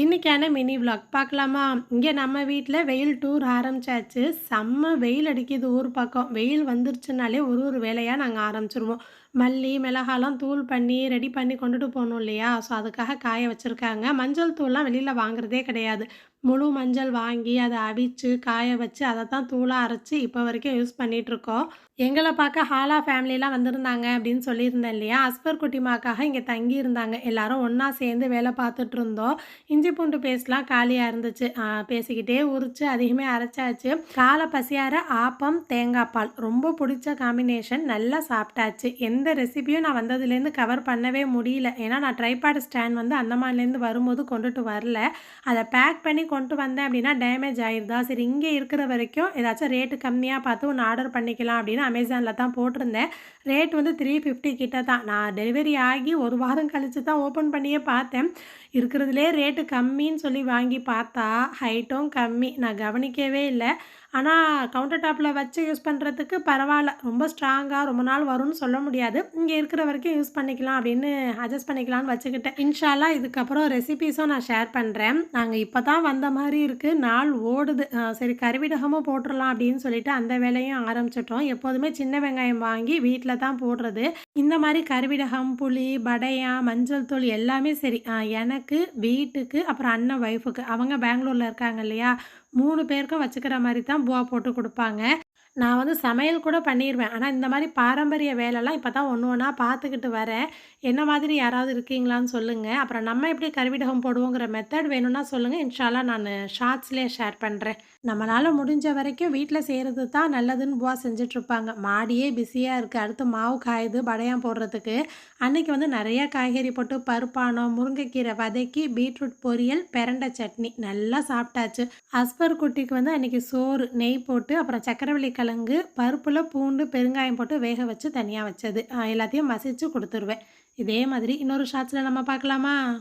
இன்னைக்கான mini vlog பார்க்கலாமா? இங்கே நம்ம வீட்டில் வெயில் டூர் ஆரம்பிச்சாச்சு. செம்ம வெயில் அடிக்குது ஊர் பக்கம். வெயில் வந்துருச்சுனாலே ஒரு ஒரு வேலையாக நாங்கள் ஆரம்பிச்சிருவோம். மல்லி மிளகாலாம் தூள் பண்ணி ரெடி பண்ணி கொண்டுட்டு போகணும் இல்லையா? ஸோ அதுக்காக காய வச்சுருக்காங்க. மஞ்சள் தூள்லாம் வெளியில் வாங்குறதே கிடையாது. முழு மஞ்சள் வாங்கி அதை அவிச்சு காய வச்சு அதை தான் தூளாக அரைச்சி இப்போ வரைக்கும் யூஸ் பண்ணிகிட்ருக்கோம் எங்களை பார்க்க ஹாலா ஃபேமிலிலாம் வந்திருந்தாங்க அப்படின்னு சொல்லியிருந்தேன் இல்லையா? அஸ்பர் குட்டிமாக்காக இங்கே தங்கியிருந்தாங்க. எல்லாரும் ஒன்றா சேர்ந்து வேலை பார்த்துட்ருந்தோம் இஞ்சி பூண்டு பேஸ்ட்லாம் காலியாக இருந்துச்சு. பேசிக்கிட்டே உரித்து அதிகமே அரைச்சாச்சு. காலை பசியார ஆப்பம் தேங்காய் பால் ரொம்ப பிடிச்ச காம்பினேஷன் நல்லா சாப்பிட்டாச்சு. எந்த ரெசிபியும் நான் வந்ததுலேருந்து கவர் பண்ணவே முடியல. ஏன்னா நான் ட்ரைபாட் ஸ்டாண்ட் வந்து அந்தமான்லேருந்து வரும்போது கொண்டுட்டு வரல. அதை பேக் பண்ணி கொண்டு வந்தேன் அப்படின்னா டேமேஜ் ஆயிருதா? சரி இங்கே இருக்கிற வரைக்கும் ஏதாச்சும் ரேட்டு கம்மியாக பார்த்து ஒன்று ஆர்டர் பண்ணிக்கலாம் அப்படின்னு அமேசானில் தான் போட்டிருந்தேன். ரேட் வந்து த்ரீ ஃபிஃப்டி கிட்ட தான். நான் டெலிவரி ஆகி ஒரு வாரம் கழித்து தான் ஓப்பன் பண்ணியே பார்த்தேன். இருக்கிறதுலே ரேட்டு கம்மின்னு சொல்லி வாங்கி பார்த்தா ஹைட்டும் கம்மி. நான் கவனிக்கவே இல்லை. ஆனால் கவுண்டர் டாப்பில் வச்சு யூஸ் பண்ணுறதுக்கு பரவாயில்ல. ரொம்ப ஸ்ட்ராங்காக ரொம்ப நாள் வரும்னு சொல்ல முடியாது. இங்கே இருக்கிற வரைக்கும் யூஸ் பண்ணிக்கலாம் அப்படின்னு அட்ஜஸ்ட் பண்ணிக்கலாம்னு வச்சுக்கிட்டேன். இன்ஷால்லா இதுக்கப்புறம் ரெசிபீஸும் நான் ஷேர் பண்ணுறேன் நாங்கள் இப்போ தான் வந்த மாதிரி இருக்குது நாள் ஓடுது. சரி கருவிடகமும் போட்டுடலாம் அப்படின்னு சொல்லிட்டு அந்த வேலையும் ஆரம்பிச்சிட்டோம். எப்போதுமே சின்ன வெங்காயம் வாங்கி வீட்டில் தான் போடுறது. இந்த மாதிரி கருவிடகம் புளி படையா மஞ்சள் தூள் எல்லாமே சரி. எனக்கு வீட்டுக்கு அப்புறம் அண்ணன் ஒய்ஃபுக்கு அவங்க பெங்களூரில் இருக்காங்க இல்லையா? மூணு பேருக்கும் வச்சுக்கிற மாதிரி தான் பூவா போட்டு கொடுப்பாங்க. நான் வந்து சமையல் கூட பண்ணிடுவேன் ஆனால் இந்த மாதிரி பாரம்பரிய வேலைலாம் இப்போ தான் ஒன்று ஒன்றா பார்த்துக்கிட்டு வரேன். என்ன மாதிரி யாராவது இருக்கீங்களான்னு சொல்லுங்கள் அப்புறம் நம்ம எப்படி கருவிடகம் போடுவோங்கிற மெத்தட் வேணும்னா சொல்லுங்கள் இன்ஷால்லா நான் ஷார்ட்ஸ்லேயே ஷேர் பண்ணுறேன் நம்மளால் முடிஞ்ச வரைக்கும் வீட்டில் செய்கிறது தான் நல்லதுன்னு பூவா செஞ்சிட்ருப்பாங்க மாடியே பிஸியாக இருக்குது அடுத்து மாவு காயுது படையம் போடுறதுக்கு. அன்றைக்கி வந்து நிறைய காய்கறி போட்டு பருப்பானம் முருங்கைக்கீரை வதக்கி பீட்ரூட் பொரியல் பெரண்டை சட்னி நல்லா சாப்பிட்டாச்சு. அஸ்பர் குட்டிக்கு வந்து அன்றைக்கி சோறு நெய் போட்டு அப்புறம் சக்கரவள்ளி கிழங்கு பருப்பில் பூண்டு பெருங்காயம் போட்டு வேக வச்சு தனியாக வச்சது. எல்லாத்தையும் மசிச்சு கொடுத்துருவேன். இதே மாதிரி இன்னொரு ஷார்ட்ஸில் நம்ம பார்க்கலாமா?